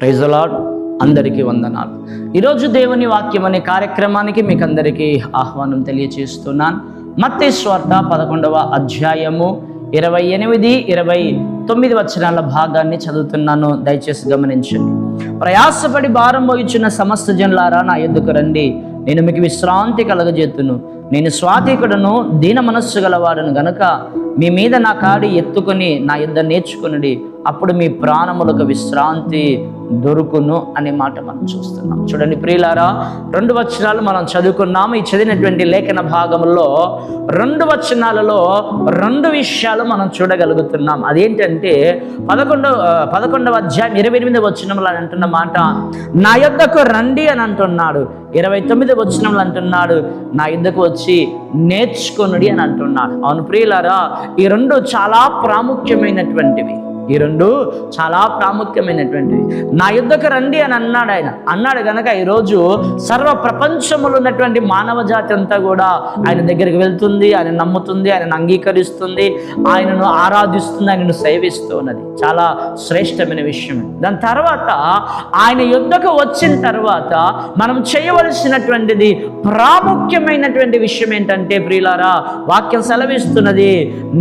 Praise అందరికీ వందనాలు. ఈరోజు దేవుని వాక్యం అనే కార్యక్రమానికి మీకు అందరికీ ఆహ్వానం తెలియచేస్తున్నాను. మత్తే స్వార్థ పదకొండవ అధ్యాయము ఇరవై ఎనిమిది ఇరవై తొమ్మిది వచనాల భాగాన్ని చదువుతున్నాను. దయచేసి గమనించండి. ప్రయాసపడి భారం మోయించిన సమస్త జనులారా నా ఎందుకు రండి. నేను మీకు విశ్రాంతి కలగజేతును. నేను స్వాతికుడను దీన మనస్సు గలవాడను గనుక మీ మీద నా కాడి ఎత్తుకొని నా యుద్ధ నేర్చుకునుడి. అప్పుడు మీ ప్రాణములకు విశ్రాంతి దొరుకును అనే మాట మనం చూస్తున్నాం. చూడండి ప్రియులారా రెండు వచనాలు మనం చదువుకున్నాము. ఈ చదివినటువంటి లేఖన భాగంలో రెండు వచనాలలో రెండు విషయాలు మనం చూడగలుగుతున్నాం. అదేంటంటే పదకొండవ పదకొండవ అధ్యాయం ఇరవై ఎనిమిది వచనంలో అని అంటున్న మాట నా యొద్దకు రండి అని అంటున్నాడు. ఇరవై తొమ్మిది వచనంలో అంటున్నాడు నా యుద్ధకు వచ్చి నేర్చుకొనుడి అని అంటున్నాడు. అవును ప్రియులారా ఈ రెండు చాలా ప్రాముఖ్యమైనటువంటివి. ఈ రెండు చాలా ప్రాముఖ్యమైనటువంటివి. నా యుద్ధకు రండి అని అన్నాడు ఆయన. అన్నాడు కనుక ఈరోజు సర్వ ప్రపంచంలో ఉన్నటువంటి మానవ జాతి అంతా కూడా ఆయన దగ్గరికి వెళ్తుంది ఆయన నమ్ముతుంది ఆయనను అంగీకరిస్తుంది ఆయనను ఆరాధిస్తుంది ఆయనను సేవిస్తూ ఉన్నది. చాలా శ్రేష్టమైన విషయం దాని తర్వాత ఆయన యుద్ధకు వచ్చిన తర్వాత మనం చేయవలసినటువంటిది ప్రాముఖ్యమైనటువంటి విషయం ఏంటంటే ప్రియులారా వాక్యం సెలవిస్తున్నది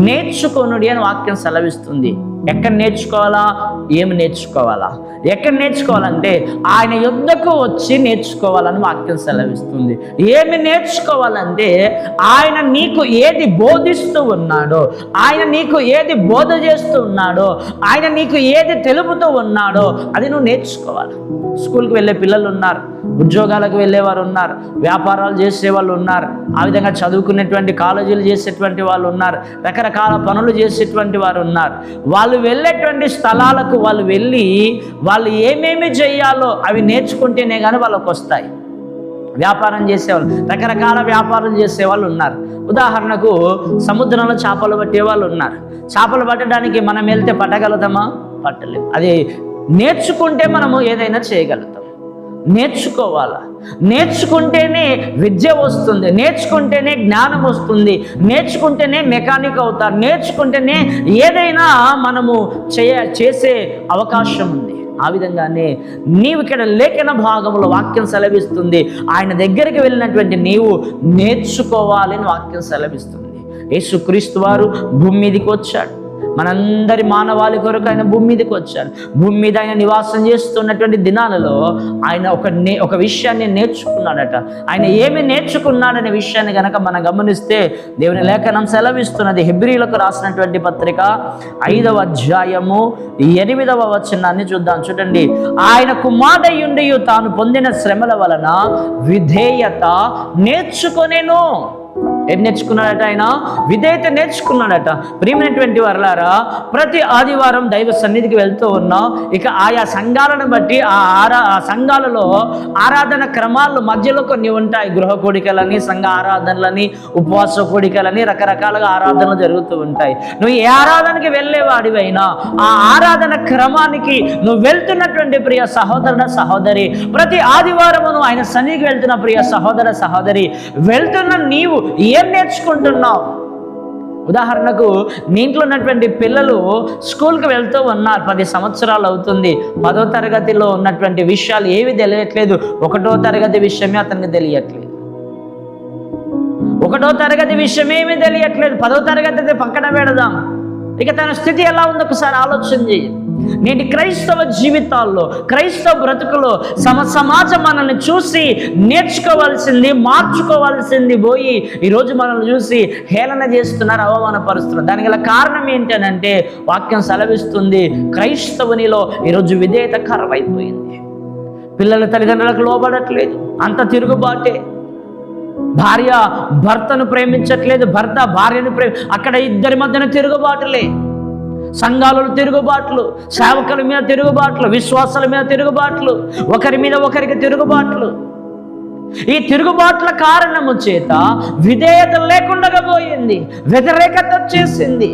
నేర్చుకోనుడి అని వాక్యం సెలవిస్తుంది. ఎక్కడ నేర్చుకోవాలా? ఏమి నేర్చుకోవాలా? ఎక్కడ నేర్చుకోవాలంటే ఆయన యుద్ధకు వచ్చి నేర్చుకోవాలని వాక్యం సెలవిస్తుంది. ఏమి నేర్చుకోవాలంటే ఆయన నీకు ఏది బోధిస్తూ ఉన్నాడో ఆయన నీకు ఏది బోధ చేస్తూ ఉన్నాడో ఆయన నీకు ఏది తెలుపుతూ ఉన్నాడో అది నువ్వు నేర్చుకోవాలి. స్కూల్కి వెళ్ళే పిల్లలు ఉన్నారు. ఉద్యోగాలకు వెళ్ళేవారు ఉన్నారు వ్యాపారాలు చేసే వాళ్ళు ఉన్నారు ఆ విధంగా చదువుకునేటువంటి కాలేజీలు చేసేటువంటి వాళ్ళు ఉన్నారు రకరకాల పనులు చేసేటువంటి వారు ఉన్నారు. వాళ్ళు వెళ్ళేటువంటి స్థలాలకు వాళ్ళు వెళ్ళి వాళ్ళు ఏమేమి చేయాలో అవి నేర్చుకుంటేనే కానీ వాళ్ళకు వస్తాయి. వ్యాపారం చేసేవాళ్ళు రకరకాల వ్యాపారం చేసేవాళ్ళు ఉన్నారు. ఉదాహరణకు సముద్రంలో చేపలు పట్టే వాళ్ళు ఉన్నారు. చేపలు పట్టడానికి మనం వెళ్తే పట్టగలుగుతామా? పట్టలేము అది నేర్చుకుంటే మనము ఏదైనా చేయగలుగుతాం. నేర్చుకోవాలా? నేర్చుకుంటేనే విద్య వస్తుంది నేర్చుకుంటేనే జ్ఞానం వస్తుంది నేర్చుకుంటేనే మెకానిక్ అవుతారు నేర్చుకుంటేనే ఏదైనా మనము చేయ చేసే అవకాశం ఉంది. ఆ విధంగానే నీవు ఇక్కడ లేఖన భాగంలో వాక్యం సెలవిస్తుంది. ఆయన దగ్గరికి వెళ్ళినటువంటి నీవు నేర్చుకోవాలని వాక్యం సెలవిస్తుంది. యేసుక్రీస్తు వారు భూమి మీదకి వచ్చాడు. మనందరి మానవాళి కొరకు ఆయన భూమి మీదకి వచ్చాడు. భూమి మీద ఆయన నివాసం చేస్తున్నటువంటి దినాలలో ఆయన ఒక నే ఒక విషయాన్ని నేర్చుకున్నాడట. ఆయన ఏమి నేర్చుకున్నాడనే విషయాన్ని కనుక మనం గమనిస్తే దేవుని లేఖనం సెలవిస్తున్నది హెబ్రిలకు రాసినటువంటి పత్రిక ఐదవ అధ్యాయము ఎనిమిదవ వచనాన్ని చూద్దాం. చూడండి. ఆయన కుమారుడయుండి తాను పొందిన శ్రమల వలన విధేయత నేర్చుకొనేను. ఏం నేర్చుకున్నాడట ఆయన? విధేయత నేర్చుకున్నాడట. ప్రియమైనటువంటి వరలారా ప్రతి ఆదివారం దైవ సన్నిధికి వెళ్తూ ఉన్నాం ఇక ఆయా సంఘాలను బట్టి ఆ ఆరా ఆ సంఘాలలో ఆరాధన క్రమాలు మధ్యలో కొన్ని ఉంటాయి. గృహ కోడికలని సంఘ ఆరాధనలని ఉపవాస కోడికలని రకరకాలుగా ఆరాధనలు జరుగుతూ ఉంటాయి. నువ్వు ఏ ఆరాధనకి వెళ్ళేవాడివైనా ఆ ఆరాధన క్రమానికి నువ్వు వెళ్తున్నటువంటి ప్రియ సహోదరుడ సహోదరి ప్రతి ఆదివారము నువ్వు ఆయన సన్నిధికి వెళ్తున్న ప్రియ సహోదర సహోదరి వెళ్తున్న నీవు ఏ నేర్చుకుంటున్నావు? ఉదాహరణకు మీ ఇంట్లో ఉన్నటువంటి పిల్లలు స్కూల్కి వెళ్తూ ఉన్నారు. పది సంవత్సరాలు అవుతుంది. పదో తరగతిలో ఉన్నటువంటి విషయాలు ఏవి తెలియట్లేదు. ఒకటో తరగతి విషయమే అతనికి తెలియట్లేదు. ఒకటో తరగతి విషయమేమీ తెలియట్లేదు. పదో తరగతి పక్కన పెడదాం. ఇక తన స్థితి ఎలా ఉందో? ఒకసారి ఆలోచన చేయి. నేటి క్రైస్తవ జీవితాల్లో క్రైస్తవ బ్రతుకులో సమ సమాజం మనల్ని చూసి నేర్చుకోవాల్సింది మార్చుకోవాల్సింది పోయి ఈరోజు మనల్ని చూసి హేళన చేస్తున్నారు అవమానపరుస్తున్నారు. దానికి గల కారణం ఏంటనంటే వాక్యం సెలవిస్తుంది క్రైస్తవునిలో ఈరోజు విధేయత కరవైపోయింది. పిల్లల తల్లిదండ్రులకు లోబడట్లేదు అంత తిరుగుబాటే. భార్య భర్తను ప్రేమించట్లేదు భర్త భార్యను ప్రేమ అక్కడ ఇద్దరి మధ్యన తిరుగుబాటులే. సంఘాలలో తిరుగుబాట్లు సేవకుల మీద తిరుగుబాట్లు విశ్వాసాల మీద తిరుగుబాట్లు ఒకరి మీద ఒకరికి తిరుగుబాట్లు. ఈ తిరుగుబాట్ల కారణము చేత విధేయత లేకుండా పోయింది వ్యతిరేకత వచ్చేసింది.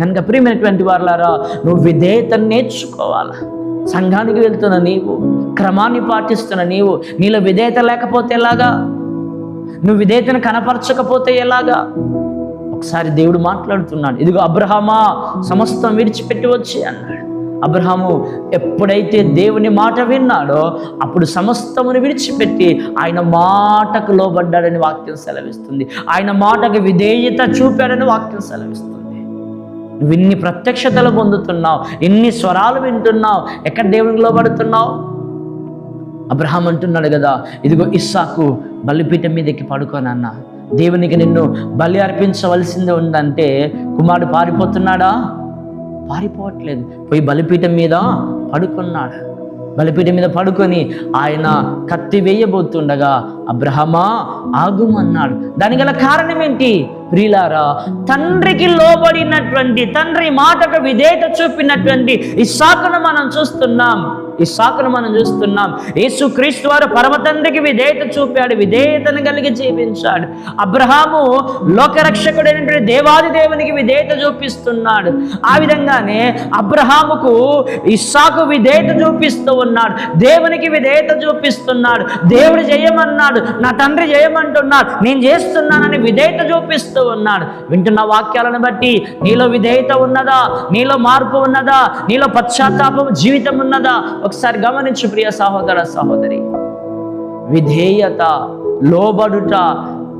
కనుక ప్రియమైనటువంటి వారులారా నువ్వు విధేయత నేర్చుకోవాలా? సంఘానికి వెళ్తున్న నీవు క్రమాన్ని పాటిస్తున్న నీవు నీలో విధేయత లేకపోతే ఎలాగా? నువ్వు విధేయతను కనపరచకపోతే ఎలాగా? ఒకసారి దేవుడు మాట్లాడుతున్నాడు ఇదిగో అబ్రహమా సమస్తం విడిచిపెట్టి వచ్చి అన్నాడు. అబ్రహాము ఎప్పుడైతే దేవుని మాట విన్నాడో అప్పుడు సమస్తమును విడిచిపెట్టి ఆయన మాటకు లోబడ్డాడని వాక్యం సెలవిస్తుంది. ఆయన మాటకు విధేయత చూపాడని వాక్యం సెలవిస్తుంది. నువ్వు ఇన్ని ప్రత్యక్షతలు పొందుతున్నావు ఇన్ని స్వరాలు వింటున్నావు ఎక్కడ దేవునికి లోబడుతున్నావు? అబ్రహాం అంటున్నాడు కదా ఇదిగో ఇస్సాకు బలిపీఠం మీద ఎక్కి పడుకోనన్న దేవునికి నిన్ను బలి అర్పించవలసింది ఉందంటే కుమారుడు పారిపోతున్నాడా? పారిపోవట్లేదు. పోయి బలిపీఠం మీద పడుకున్నాడు. బలిపీఠం మీద పడుకొని ఆయన కత్తి వేయబోతుండగా అబ్రహమా ఆగుమన్నాడు దానికి గల కారణం ఏంటి? ప్రియులారా తండ్రికి లోబడినటువంటి తండ్రి మాటకు విధేయత చూపినటువంటి ఈ సాకును మనం చూస్తున్నాం. ఈ సాకును మనం చూస్తున్నాం. యేసుక్రీస్తు వారు పరమతండ్రికి విధేయత చూపాడు విధేయతను కలిగి జీవించాడు. అబ్రహాము లోకరక్షకుడైనటువంటి దేవాది దేవునికి విధేయత చూపిస్తున్నాడు. ఆ విధంగానే అబ్రహాముకు ఇస్సాకు విధేయత చూపిస్తూ ఉన్నాడు. దేవునికి విధేయత చూపిస్తున్నాడు. దేవుడు చేయమన్నాడు నా తండ్రి చేయమంటున్నాడు నేను చేస్తున్నానని విధేయత చూపిస్తూ ఉన్నాడు. వింటున్న వాక్యాలను బట్టి నీలో విధేయత ఉన్నదా? నీలో మార్పు ఉన్నదా? నీలో పశ్చాత్తాపం జీవితం ఉన్నదా? ఒకసారి గమనించు ప్రియ సహోదర సహోదరి. విధేయత లోబడుట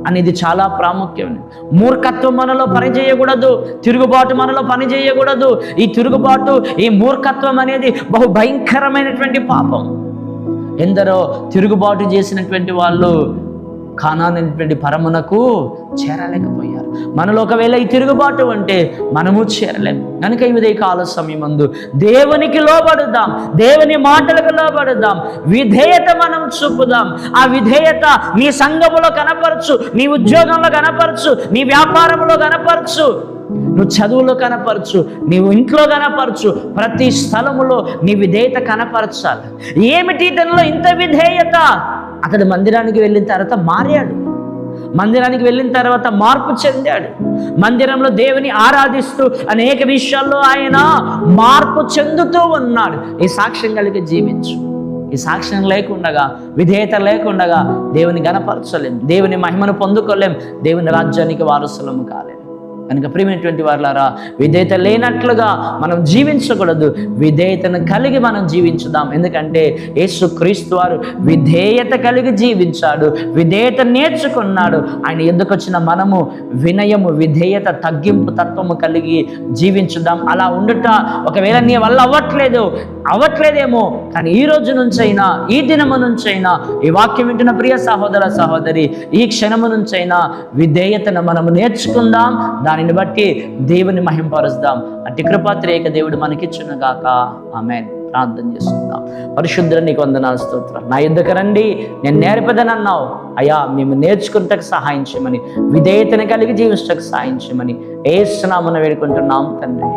అనేది చాలా ప్రాముఖ్యం. మూర్ఖత్వం మనలో పని చేయకూడదు తిరుగుబాటు మనలో పని చేయకూడదు ఈ తిరుగుబాటు ఈ మూర్ఖత్వం అనేది బహు భయంకరమైనటువంటి పాపం. ఎందరో తిరుగుబాటు చేసినటువంటి వాళ్ళు కానానటువంటి పరమునకు చేరలేకపోయారు. మనలో ఒకవేళ ఈ తిరుగుబాటు అంటే మనము చేరలేము. కనుక ఈ ఉదయ కాల సమయమందు దేవునికి లోబడుదాం. దేవుని మాటలకు లోబడుదాం. విధేయత మనం చూపుదాం. ఆ విధేయత నీ సంఘములో కనపరచు నీ ఉద్యోగంలో కనపరచు నీ వ్యాపారంలో కనపరచు. నువ్వు చదువులో కనపరచు నీవు ఇంట్లో కనపరచు. ప్రతి స్థలములో నీ విధేయత కనపరచాలి. ఏమిటి ఇతనిలో ఇంత విధేయత? అతడు మందిరానికి వెళ్ళిన తర్వాత మారాడు. మందిరానికి వెళ్ళిన తర్వాత మార్పు చెందాడు. మందిరంలో దేవుని ఆరాధిస్తూ అనేక విషయాల్లో ఆయన మార్పు చెందుతూ ఉన్నాడు. ఈ సాక్ష్యం కలిగి జీవించు. ఈ సాక్ష్యం లేకుండగా విధేయత లేకుండగా దేవుని గనపరచలేం దేవుని మహిమను పొందుకోలేం. దేవుని రాజ్యానికి వారసులము కాలేం. కనుక ప్రియమైనటువంటి వారులారా విధేయత లేనట్లుగా మనం జీవించకూడదు. విధేయతను కలిగి మనం జీవించుదాం. ఎందుకంటే యేసు క్రీస్తు వారు విధేయత కలిగి జీవించాడు. విధేయత నేర్చుకున్నాడు. ఆయన ఎందుకు వచ్చిన మనము వినయము విధేయత తగ్గింపు తత్వము కలిగి జీవించుదాం. అలా ఉండుట ఒకవేళ నీ వల్ల అవ్వట్లేదు అవ్వట్లేదేమో కానీ ఈ రోజు నుంచైనా ఈ దినము నుంచైనా ఈ వాక్యం వింటున్న ప్రియ సహోదర సహోదరి ఈ క్షణము నుంచైనా విధేయతను మనము నేర్చుకుందాం. దానిని బట్టి దేవుని మహింపరుస్తాం. అటు కృపాత్రేక దేవుడు మనకిచ్చును గాక ఆమె ప్రార్థన చేసుకుందాం పరిశుద్ధుల నీకు వందనాలు స్తోత్రం. నా ఎందుకు రండి. నేను నేర్పదని అన్నావు అయ్యా మేము నేర్చుకుంటకు సహాయం చేయమని విధేయతను కలిగి జీవించటకు సహాయం చేయమని ఏ స్నామను వేడుకుంటున్నాం తండ్రి.